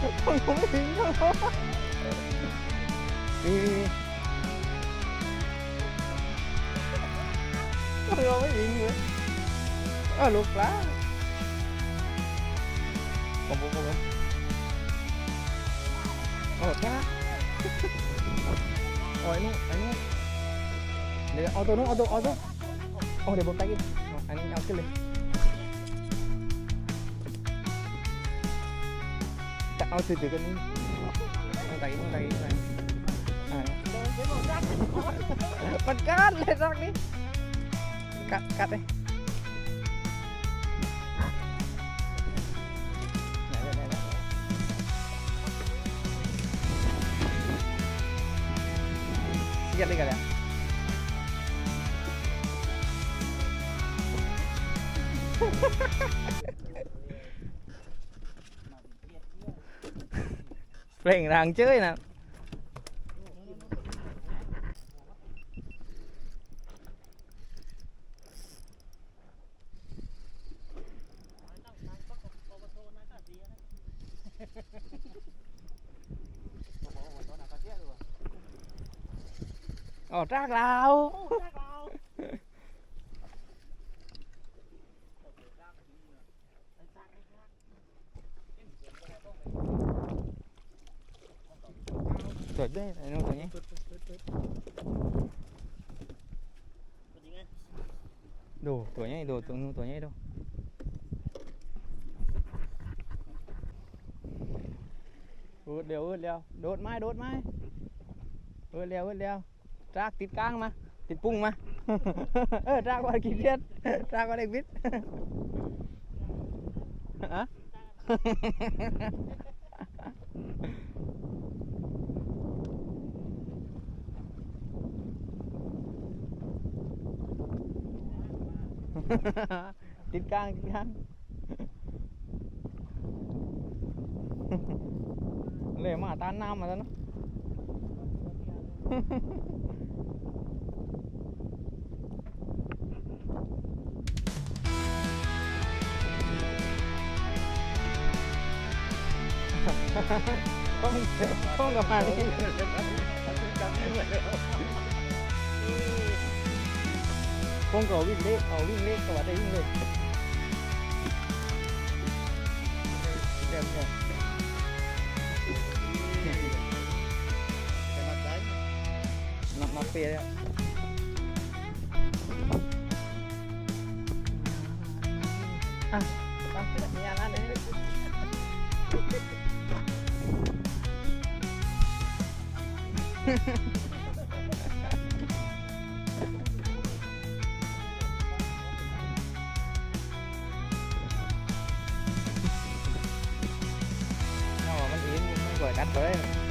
ต้องลุ้มทิ้งนเราไม่ยิงเลยอ้ลูกปลาผมผมผมโอ้จ้าโอ้ยนู่อันนี้เดี๋ยวเอาตัวนู้นเอาตัวเอาตัโอ้เดี๋ยวผมไปกินอันนี้เอาขึ้นเลย Oh, Aku duduk kan. Tak ini tak ini. Pekat letak ah, ya. nih. Kat kat eh. Sikat nih kalian. เลยรักนี้กัดกัดเล ยไหนไหนไหนเสียดเลยกันเลยเปล่งรางเจ้ยนะ Ồ trác lao Rồi đây, này nó rồi nhé Đồ, tuổi nhé, đồ, tuổi, tuổi nhé đâu Ướt liều, ướt liều, đốt mai, đốt mai Ướt liều, ướt liều รากติดกลางมา ติดปุ้งมา เออรากว่ากินเลียนรากว่าเด็กวิทย์ ฮะ ติดกลางติดกลางเลยมาตานน้ำมาแล้วเนาะ không không gặp hàng đi không cóวิ่งเล็กเอาวิ่งเล็กก็ว่าได้วิ่งเล็กเดี๋ยวเดี๋ยวนับนับเปียแล้วอ่ะตามที่มีอะไรนี่ nó mà mình yếm rồi đánh với